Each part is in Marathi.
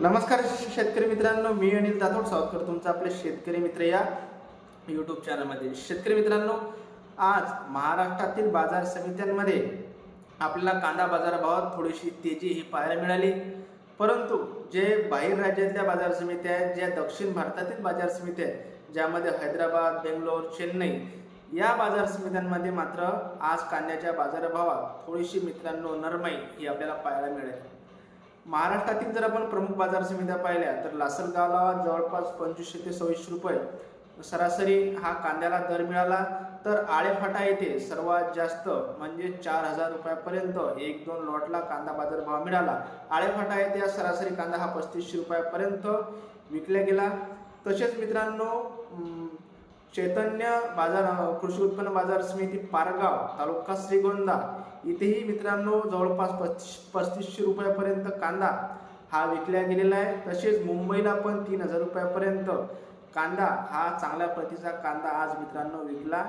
नमस्कार शेतकरी मित्रांनो मी अनिल जाधव. स्वागत तुमचं आपले शेतकरी मित्र या यूट्यूब चॅनलमध्ये शेतकरी मित्रांनो आज महाराष्ट्रातील बाजार समित्यांमध्ये आपल्याला कांदा बाजारभावात थोडीशी तेजी ही पाहायला मिळाली. परंतु जे बाहेर राज्यातल्या बाजार समित्या आहेत ज्या दक्षिण भारतातील बाजार समित्या आहेत ज्यामध्ये हैदराबाद बेंगलोर चेन्नई या बाजार समित्यांमध्ये मात्र आज कांद्याच्या बाजारभावात थोडीशी मित्रांनो नरमाई ही आपल्याला पाहायला मिळेल. महाराष्ट्रातील जर आपण प्रमुख बाजार समित्या पाहिल्या तर लासलगावला जवळपास पंचवीसशे ते सव्वीसशे रुपये सरासरी हा कांद्याला दर मिळाला. तर आळेफाटा येथे सर्वात जास्त म्हणजे चार हजार रुपयापर्यंत एक दोन लॉटला कांदा बाजार भाव मिळाला. आळेफाटा येथे हा सरासरी कांदा हा पस्तीसशे रुपयापर्यंत विकला गेला. तसेच मित्रांनो चैतन्य बाजार कृषी उत्पन्न बाजार समिती पारगाव तालुका श्रीगोंदा. इथेही मित्रांनो जवळपास पस्तीस पस्तीसशे रुपयापर्यंत कांदा हा विकला गेलेला आहे. तसेच मुंबईला पण तीन हजार रुपयापर्यंत कांदा हा चांगल्या प्रतीचा कांदा आज मित्रांनो विकला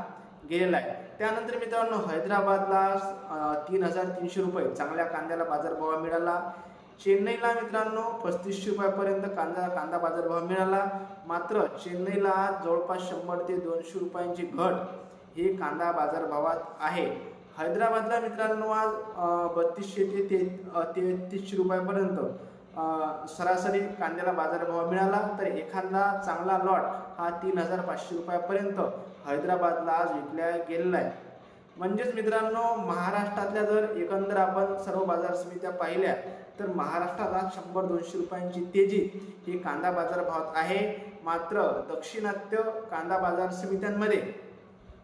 गेलेला आहे. त्यानंतर मित्रांनो हैदराबादला तीन हजार तीनशे रुपये चांगल्या कांद्याला बाजारभाव मिळाला. चेन्नईला मित्रांनो पस्तीसशे रुपयापर्यंत कांदा कांदा बाजारभाव मिळाला. मात्र चेन्नईला आज जवळपास शंभर ते दोनशे रुपयांची घट ही कांदा बाजारभावात आहे. हैदराबादला मित्रांनो आज बत्तीसशे ते ते तेहतीसशे रुपयापर्यंत सरासरी कांद्याला बाजारभाव मिळाला. तर एखादा चांगला लॉट हा तीन हजार पाचशे रुपयापर्यंत हैदराबादला आज विकल्या गेलेला आहे. म्हणजेच मित्रांनो महाराष्ट्रातल्या जर एकंदर आपण सर्व बाजार समित्या पाहिल्या तर महाराष्ट्रात आज शंभर दोनशे रुपयांची तेजी ही कांदा बाजार भावात आहे. मात्र दक्षिणात्य कांदा बाजार समित्यांमध्ये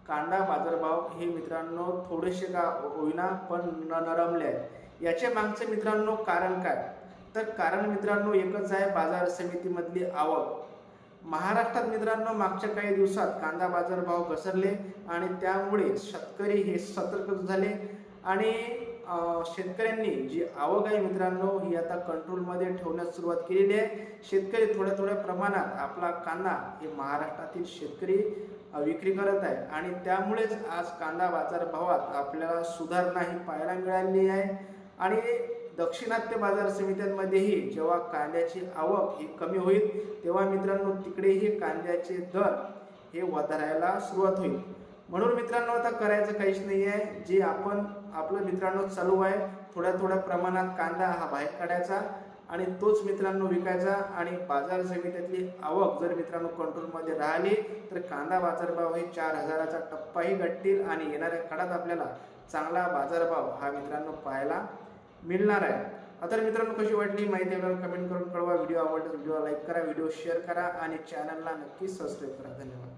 कांदा बाजारभाव हे मित्रांनो थोडेसे का होईना पण न नरमले आहेत. याच्या मागचे मित्रांनो कारण काय? तर कारण मित्रांनो एकच आहे बाजार समितीमधली आवक. महाराष्ट्रात मित्रांनो मागच्या काही दिवसात कांदा बाजार भाव घसरले आणि त्यामुळे शेतकरी हे सतर्क झाले. आणि शेतकऱ्यांनी जी आवक आहे मित्रांनो ही आता कंट्रोलमध्ये ठेवण्यास सुरुवात केलेली आहे. शेतकरी थोड्या थोड्या प्रमाणात आपला कांदा हे महाराष्ट्रातील शेतकरी विक्री करत आहे. आणि त्यामुळेच आज कांदा बाजार भावात आपल्याला सुधारणा ही पाहायला मिळालेली आहे. आणि दक्षिणात्य बाजार समित्यांमध्येही जेव्हा कांद्याची आवक ही कमी होईल तेव्हा मित्रांनो तिकडेही कांद्याचे दर हे वधारायला सुरुवात होईल. म्हणून मित्रांनो आता करायचं काहीच नाही आहे जे आपण आपलं मित्रांनो चालू आहे थोड्या थोड्या प्रमाणात कांदा हा बाहेर काढायचा आणि तोच मित्रांनो विकायचा आणि बाजार समित्यातली आवक जर मित्रांनो कंट्रोलमध्ये राहिली तर कांदा बाजारभाव हे चार हजाराचा टप्पाही गाठतील आणि येणाऱ्या काळात आपल्याला चांगला बाजारभाव हा मित्रांनो पाहायला मिळणार आहे. तर मित्रांनो कशी वाटली माहिती आपल्याला कमेंट करून कळवा. व्हिडिओ आवडला व्हिडिओ लाईक करा व्हिडिओ शेअर करा आणि चॅनलला नक्की सबस्क्राईब करा. धन्यवाद.